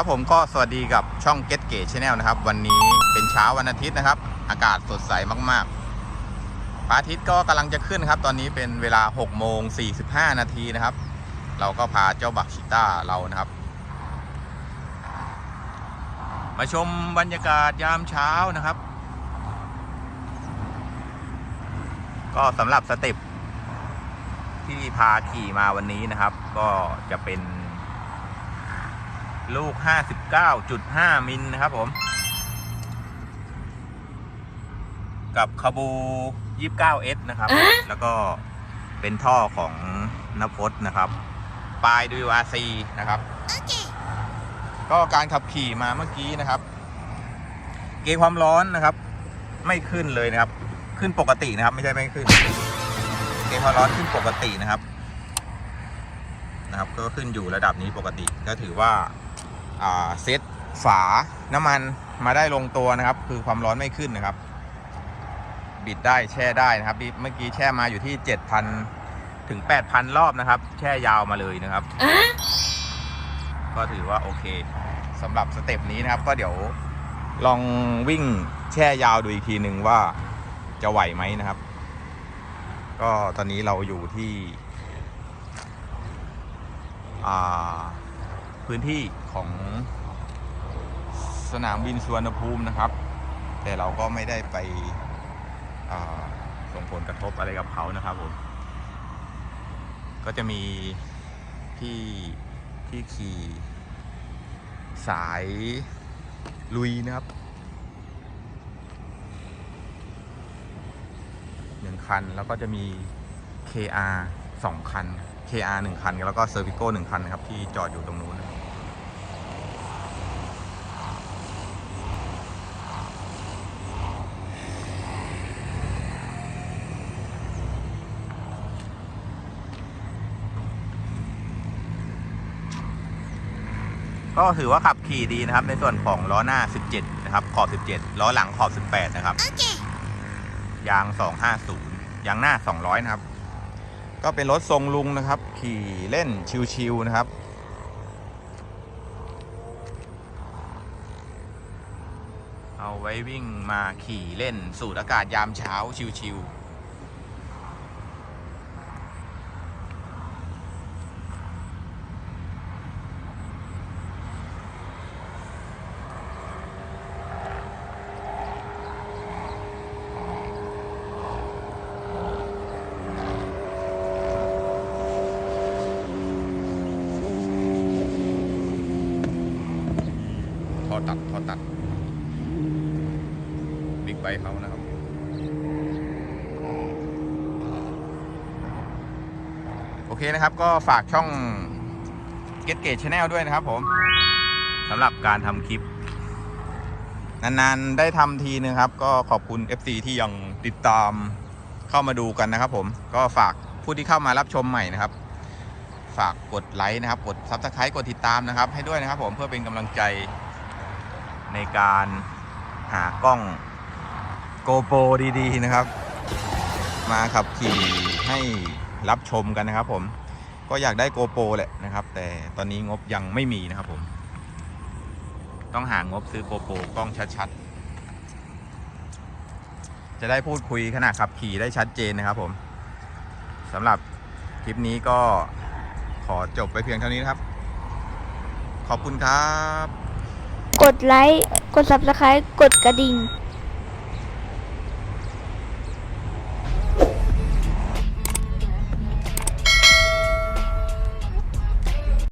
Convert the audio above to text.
ับผมก็สวัสดีกับช่อง Get g a t e Channel นะครับ วันนี้เป็นเช้าวันอาทิตย์นะครับ อากาศสดใสมากๆพระอาทิตย์ก็กำลังจะขึ้นครับ ตอนนี้เป็นเวลา6โมง45 นาทีนะครับ เราก็พาเจ้าบักชิต้าเรานะครับ มาชมบรรยากาศยามเช้านะครับ ก็สำหรับสเต็ปที่พาขี่มาวันนี้นะครับ ก็จะเป็น ลูก 59.5 มิลนะครับผม กับคาบู 29S นะครับ แล้วก็เป็นท่อของนพจน์นะครับ ปลายด้วย RC นะครับ ก็การขับขี่มาเมื่อกี้นะครับ เกณฑ์ความร้อนนะครับ ไม่ขึ้นเลยนะครับ ขึ้นปกตินะครับ ไม่ใช่ไม่ขึ้น เกณฑ์ความร้อนขึ้นปกตินะครับนะครับก็ขึ้นอยู่ระดับนี้ปกติก็ถือว่าอ่า เซตฝาน้ำมันมาได้ลงตัวนะครับ คือความร้อนไม่ขึ้นนะครับ บิดได้แช่ได้นะครับบิดเมื่อกี้แช่มาอยู่ที่ 7,000 ถึง 8,000 รอบนะครับ แช่ยาวมาเลยนะครับ ก็ถือว่าโอเคสำหรับสเต็ปนี้นะครับ ก็เดี๋ยวลองวิ่งแช่ยาวดูอีกทีหนึ่งว่าจะไหวไหมนะครับ ก็ตอนนี้เราอยู่ที่ อ่า พื้นที่ของสนามบินสุวรรณภูมินะครับ แต่เราก็ไม่ได้ไปส่งผลกระทบอะไรกับเขานะครับผม ก็จะมีที่ที่ขี่สายลุยนะครับหนึ่งคันแล้วก็จะมี KR สองคัน KR หนึ่งคัน แล้วก็ Cervico หนึ่งคันนะครับ ที่จอดอยู่ตรงนู้น ก็ถือว่าขับขี่ดีนะครับ ในส่วนของล้อหน้า 17 นะครับ ขอบ 17 ล้อหลังขอบ 18 นะครับ ยาง 250 ยางหน้า 200 นะครับ ก็เป็นรถทรงลุงนะครับ ขี่เล่นชิวๆนะครับ เอาไว้วิ่งมาขี่เล่นสูดอากาศยามเช้าชิวๆ ท่อ ตัดท่อตัดบิ๊กไบค์เขานะครับโอเคนะครับก็ฝากช่อง Get g a t e Channel ด้วยนะครับผมสำหรับการทำคลิป นานๆได้ทำทีนึงครับ ก็ขอบคุณ FC ที่ยังติดตามเข้ามาดูกันนะครับผมก็ฝากผู้ที่เข้ามารับชมใหม่นะครับ ฝากกดไลค์นะครับ กด Subscribe กดติดตามนะครับ ให้ด้วยนะครับผมเพื่อเป็นกำลังใจ ในการหากล้อง GoPro ดีๆนะครับ มาขับขี่ให้รับชมกันนะครับ ผมก็อยากได้ GoPro แหละนะครับ แต่ตอนนี้งบยังไม่มีนะครับผม ต้องหางบซื้อ GoPro กล้องชัดๆ จะได้พูดคุยขณะขับขี่ได้ชัดเจนนะครับ ผมสำหรับคลิปนี้ก็ขอจบไปเพียงเท่านี้นะครับ ขอบคุณครับ กดไลค์ กด subscribe กดกระดิ่ง